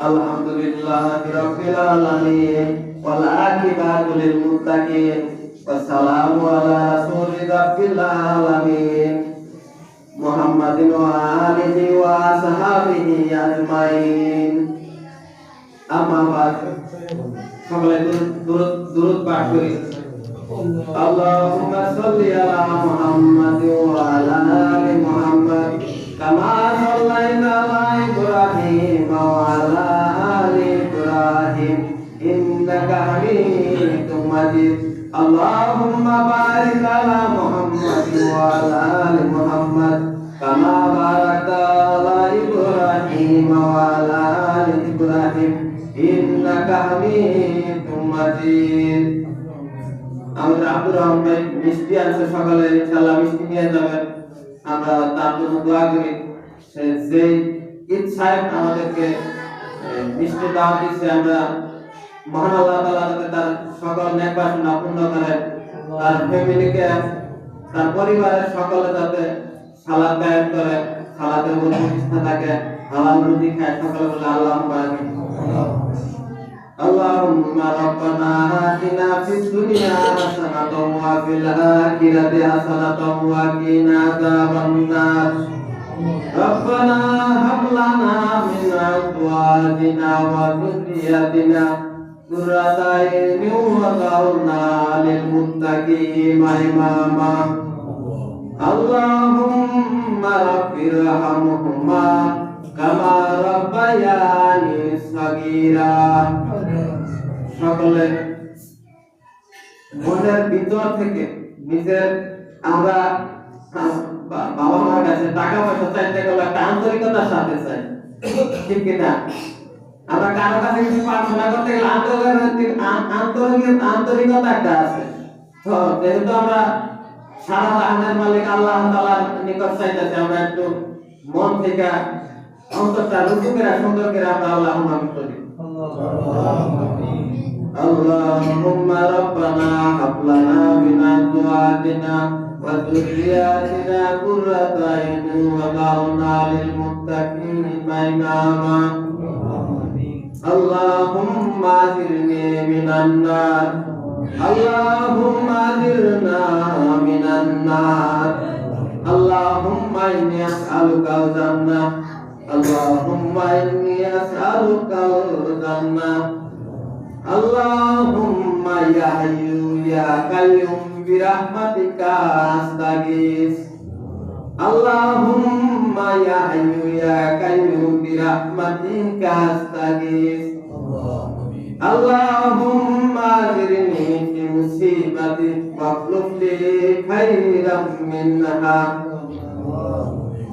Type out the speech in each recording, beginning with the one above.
আলহামদুলিল্লাহি রাব্বিল আলামিন ওয়াল আকিবাতু লিল মুত্তাকিন ওয়াসসালামু আলা রাসূলি রাব্বিল আলামিন মুহাম্মাদিন ওয়া আলিহি ওয়া সাহাবিহি আজমাইন আম্মা বাদ সকলে দুরুদ দুরুদ পাঠ করি اللهم صل على محمد اللهم بارك على محمد وعلى ال محمد كما باركت على ابراهيم وعلى ال ابراهيم انك حميد مجيد আমাদের আব্দুর রহমান ভাই মিষ্টি আছে সকালে ইনশাআল্লাহ মিষ্টি নিয়ে যাবেন আমরা তার জন্য দোয়া করি সে যে ঈদ সাহেব আমাদেরকে এ, মিষ্টি দাওয়া দিচ্ছে আমরা মহান আল্লাহ তাআলা যাতে তার সকল নেক বাসনা পূর্ণ করে তার ফ্যামিলিকে তার পরিবারের সকলে যাতে সালাদ কায়েম করে সালাদের উপর প্রতিষ্ঠা থাকে হালাল রুজি খায় সকলে বলে আল্লাহ আমিন اللهم ربنا آتنا في الدنيا حسنة وفي الآخرة حسنة وقنا عذاب النار ربنا هب لنا من أزواجنا وذرياتنا قرة عين وجعلنا للمتقين إماما اللهم رب ارحمهما كما ربياني صغيرا সকলে মনের ভিতর থেকে নিজের আমরা আহ, বা- বাবা মার কাছে টাকা পয়সা চাইতে গেলে একটা আন্তরিকতার সাথে চাই ঠিক কিনা আমরা কারো কাছে কিছু প্রার্থনা করতে গেলে আন্তরিক আন্তরিক আন্তরিকতা একটা আছে তো যেহেতু আমরা সারা জাহানের মালিক আল্লাহ তাআলার নিকট চাইতেছি আমরা একটু মন থেকে অন্তরটা রুজু করে সুন্দর করে আমরা আল্লাহ নাম করি اللهم ربنا هب لنا من ازواجنا وذرياتنا قرة عين واجعلنا للمتقين اماما اللهم اجرني من النار اللهم اجرنا من النار اللهم اني اسالك الجنه اللهم اني اسالك الجنه اللهم يا حي يا قيوم برحمتك استغيث اللهم يا حي يا قيوم برحمتك استغيث اللهم اجرني في مصيبتي واخلف لي خيرا منها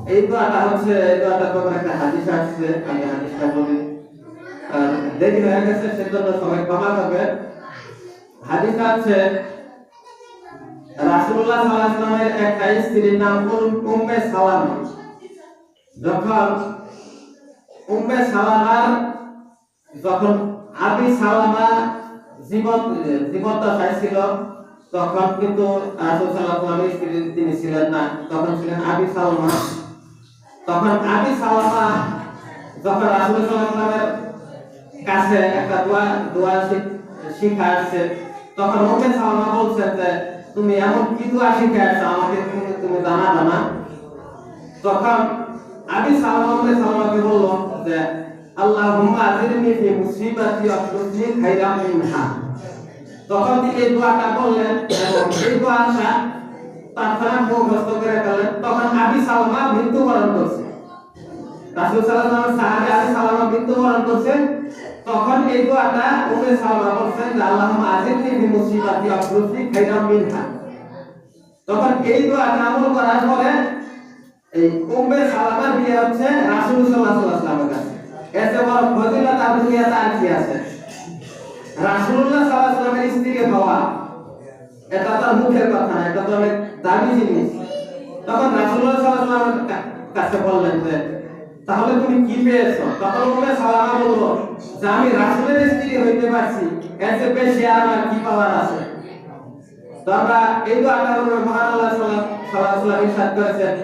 এই দোয়াটা হচ্ছে এই দোয়াটা কোন একটা হাদিস আসছে আমি হাদিসটা বলি আর দেরি হয়ে গেছে সেজন্য সবাই ক্ষমা করবে হাদিস আছে রাসূলুল্লাহ সাল্লাল্লাহু আলাইহি ওয়াসাল্লামের একটা স্ত্রীর নাম উম- উম্মে সালামা যখন উম্মে সালামার যখন আবি সালামা জীবন জীবন দশায় ছিল, তখন কিন্তু রাসূল সাল্লাল্লাহু আলাইহি ওয়াসাল্লামের স্ত্রী তিনি ছিলেন না, তখন ছিলেন আবি সালামা। তখন আবি সালামা যখন রাসূল সাল্লাল্লাহু আলাইহি ওয়াসাল্লামের কাছে একটা দোয়া দোয়া শিখা আসছে, তখন ওকে সালমা বলছেন যে, তুমি এমন কি দোয়া শিখে আসছো? আমাকে তুমি তুমি জানাবে না তখন আমি সালমা ওকে সালমাকে বলল যে, আল্লাহুম্মা আজিরনি ফি মুসিবাতি আখলুফনি খাইরাম মিনহা। তখন তিনি এই দোয়াটা বললেন এবং এই দোয়াটা তারপরে মুখস্থ করে ফেলেন তখন আবি সালমা মৃত্যুবরণ করছে। রাসূল সাল্লাল্লাহু আলাইহি সাহাবী আলী সালামা মৃত্যুবরণ করছেন তখন এই দোয়াটা উম্মে সালামা বলছেন আল্লাহুম্মা আজিরনি ফি মুসিবাতি আখলুফনি খাইরাম মিনহা। তখন এই দোয়াটা আমল করার পরে এই উম্মে সালামার বিয়ে হচ্ছে রাসূল সাল্লাল্লাহু আলাইহি ওয়াসাল্লামের কাছে। এতে বড় ফজিলত আর দুনিয়াতে আর কি আছে? রাসূলুল্লাহ সাল্লাল্লাহু আলাইহি ওয়াসাল্লামের স্ত্রীকে পাওয়া এটা তো আর মুখের কথা এটা তো অনেক দামি জিনিস। তখন রাসূলুল্লাহ সাল্লাল্লাহু আলাইহি কাছে বললেন যে, তাহলে তুমি কি পেয়েছ? তখন উম্মে সালামা বলল, যে আমি রাসূলের স্ত্রী হইতে পারছি এর বেশি আমার কি পাওয়ার আছে? তো আমরা এই দোয়াটা আল্লাহ সাল্লাল্লাহু আলাইহি ওয়াসাল্লাম ইরশাদ করেছেন।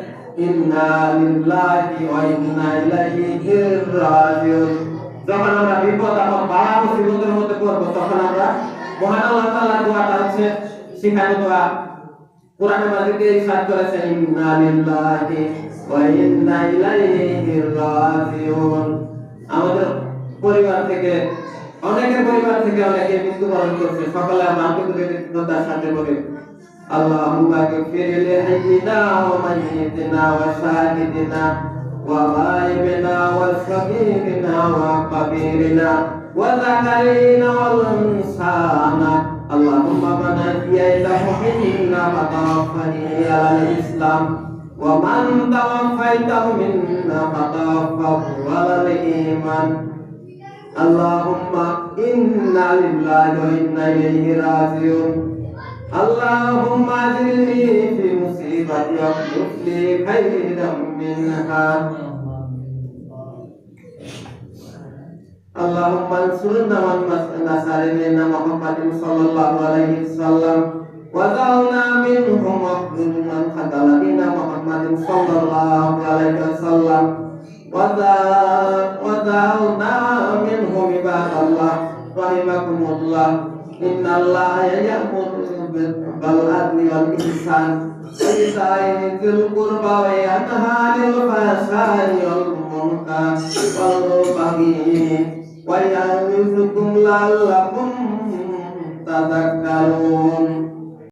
যখন আমরা আমাদের পরিবার থেকে, অনেকের পরিবার থেকে অনেকে মৃত্যুবরণ করছে। সকলে আমরা আন্তরিকতার সাথে বলি اللهم اغفر لحينا وميتنا وشاهدنا وغائبنا وصغيرنا وكبيرنا وذكرنا والانسانا اللهم من احييته منا فتوفني على الإسلام. ومن توفيته منا فتوفه على الايمان اللهم إنا لله وإنا إليه راجعون. اللهم أجرني في مصيبتي واخلف لي خيرا منها. اللهم انصرنا ونصر دين محمد صلى الله عليه وسلم. وجعلنا منهم واخذل من خذل دين محمد صلى الله عليه وسلم. وجعلنا منهم عباد الله رحمكم الله. إن الله يأمر بالعدل والإحسان وإيتاء ذي القربى وينهى عن الفحشاء والمنكر والبغي ويعظكم لعلكم تذكرون